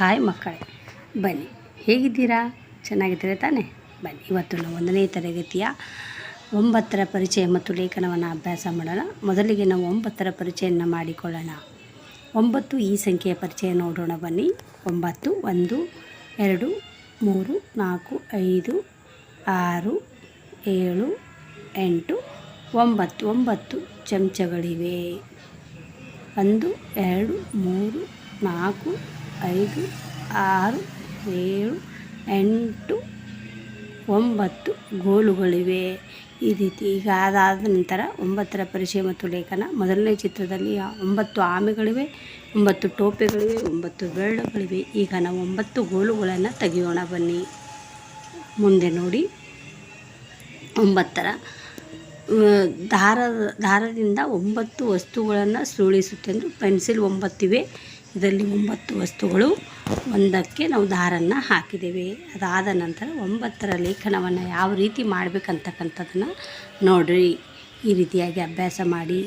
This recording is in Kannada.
ಹಾಯ್ ಮಕ್ಕಳೇ, ಬನ್ನಿ. ಹೇಗಿದ್ದೀರಾ? ಚೆನ್ನಾಗಿದ್ದೀರಾ ತಾನೇ? ಬನ್ನಿ, ಇವತ್ತು ನಾವು ಒಂದನೇ ತರಗತಿಯ ಒಂಬತ್ತರ ಪರಿಚಯ ಮತ್ತು ಲೇಖನವನ್ನು ಅಭ್ಯಾಸ ಮಾಡೋಣ. ಮೊದಲಿಗೆ ನಾವು ಒಂಬತ್ತರ ಪರಿಚಯವನ್ನು ಮಾಡಿಕೊಳ್ಳೋಣ. ಒಂಬತ್ತು ಈ ಸಂಖ್ಯೆಯ ಪರಿಚಯ ನೋಡೋಣ ಬನ್ನಿ. ಒಂಬತ್ತು, ಒಂದು, ಎರಡು, ಮೂರು, ನಾಲ್ಕು, ಐದು, ಆರು, ಏಳು, ಎಂಟು, ಒಂಬತ್ತು. ಒಂಬತ್ತು ಚಮಚಗಳಿವೆ. ಒಂದು, ಎರಡು, ಮೂರು, ನಾಲ್ಕು ಐದು, ಆರು, ಏಳು, ಎಂಟು, ಒಂಬತ್ತು ಗೋಲುಗಳಿವೆ. ಈ ರೀತಿ ಈಗ ಅದಾದ ನಂತರ ಒಂಬತ್ತರ ಪರಿಚಯ ಮತ್ತು ಲೇಖನ. ಮೊದಲನೇ ಚಿತ್ರದಲ್ಲಿ ಒಂಬತ್ತು ಆಮೆಗಳಿವೆ, ಒಂಬತ್ತು ಟೋಪೆಗಳಿವೆ, ಒಂಬತ್ತು ಬೆರಳುಗಳಿವೆ. ಈಗ ನಾವು ಒಂಬತ್ತು ಗೋಲುಗಳನ್ನು ತೆಗೆಯೋಣ ಬನ್ನಿ. ಮುಂದೆ ನೋಡಿ. ಒಂಬತ್ತರ. ದಾರ ದಾರದ ದಾರದಿಂದ ಒಂಬತ್ತು ವಸ್ತುಗಳನ್ನು ಸುಳಿಸುತ್ತೆಂದು ಪೆನ್ಸಿಲ್ ಒಂಬತ್ತಿವೆ. ಇದರಲ್ಲಿ ಒಂಬತ್ತು ವಸ್ತುಗಳು, ಒಂದಕ್ಕೆ ನಾವು ದಾರನ್ನು ಹಾಕಿದ್ದೀವಿ. ಅದಾದ ನಂತರ ಒಂಬತ್ತರ ಲೇಖನವನ್ನು ಯಾವ ರೀತಿ ಮಾಡಬೇಕಂತಕ್ಕಂಥದ್ದನ್ನು ನೋಡಿರಿ. ಈ ರೀತಿಯಾಗಿ ಅಭ್ಯಾಸ ಮಾಡಿ.